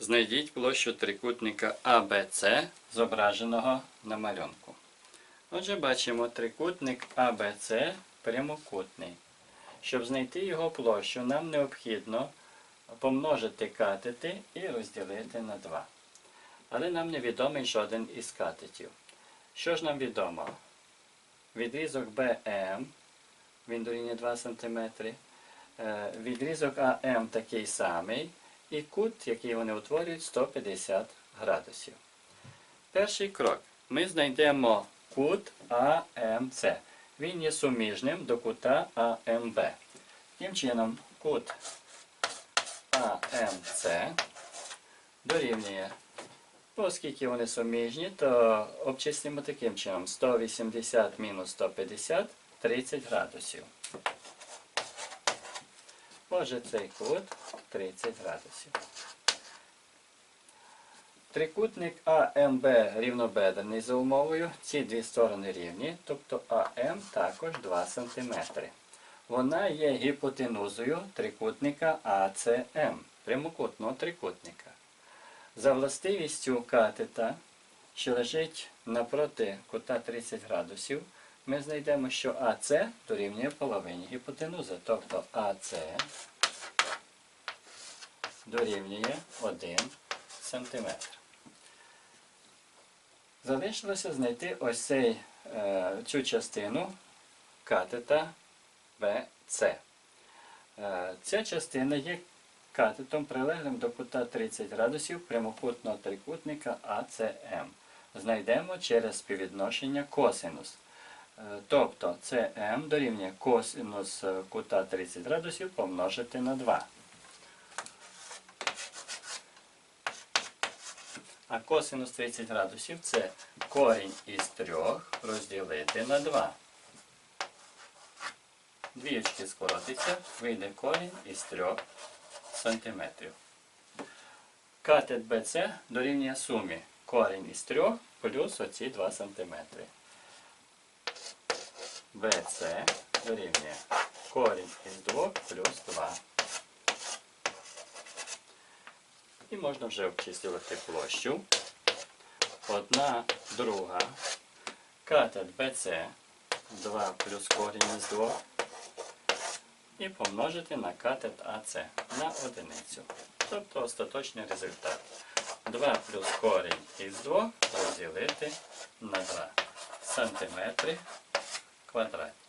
Знайдіть площу трикутника АБЦ, зображеного на малюнку. Отже, бачимо трикутник АБЦ прямокутний. Щоб знайти його площу, нам необхідно помножити катети і розділити на 2. Але нам невідомий жоден із катетів. Що ж нам відомо? Відрізок BM, він дорівнює 2 см. Е, Відрізок АМ такий самий, і кут, який вони утворюють, 150 градусів. Перший крок. Ми знайдемо кут АМЦ. Він є суміжним до кута АМБ. Таким чином, кут АМЦ дорівнює. Оскільки вони суміжні, то обчислимо таким чином 180 мінус 150 30 градусів. Отже, цей кут 30 градусів. Трикутник АМБ рівнобедрений за умовою. Ці дві сторони рівні, тобто АМ також 2 см. Вона є гіпотенузою трикутника АЦМ, прямокутного трикутника. За властивістю катета, що лежить напроти кута 30 градусів, ми знайдемо, що АЦ дорівнює половині гіпотенузи, тобто АЦ дорівнює 1 см. Залишилося знайти ось цей, е, цю частину катета BC. Е, ця частина є катетом, прилеглим до кута 30 градусів прямокутного трикутника ACM. Знайдемо через співвідношення косинус. Е, Тобто CM дорівнює косинус кута 30 градусів помножити на 2. А косинус 30 градусів це корінь із 3 розділити на 2. Двічки скоротиться, вийде корінь із 3 см. Катет BC дорівнює сумі корінь із 3 плюс оці 2 см. BC дорівнює корінь із 2 плюс 2. І можна вже обчислювати площу. Одна друга. Катет BC 2 плюс корінь із 2. І помножити на катет АЦ на одиницю. Тобто остаточний результат. 2 плюс корінь із 2 розділити на 2 сантиметри квадратні.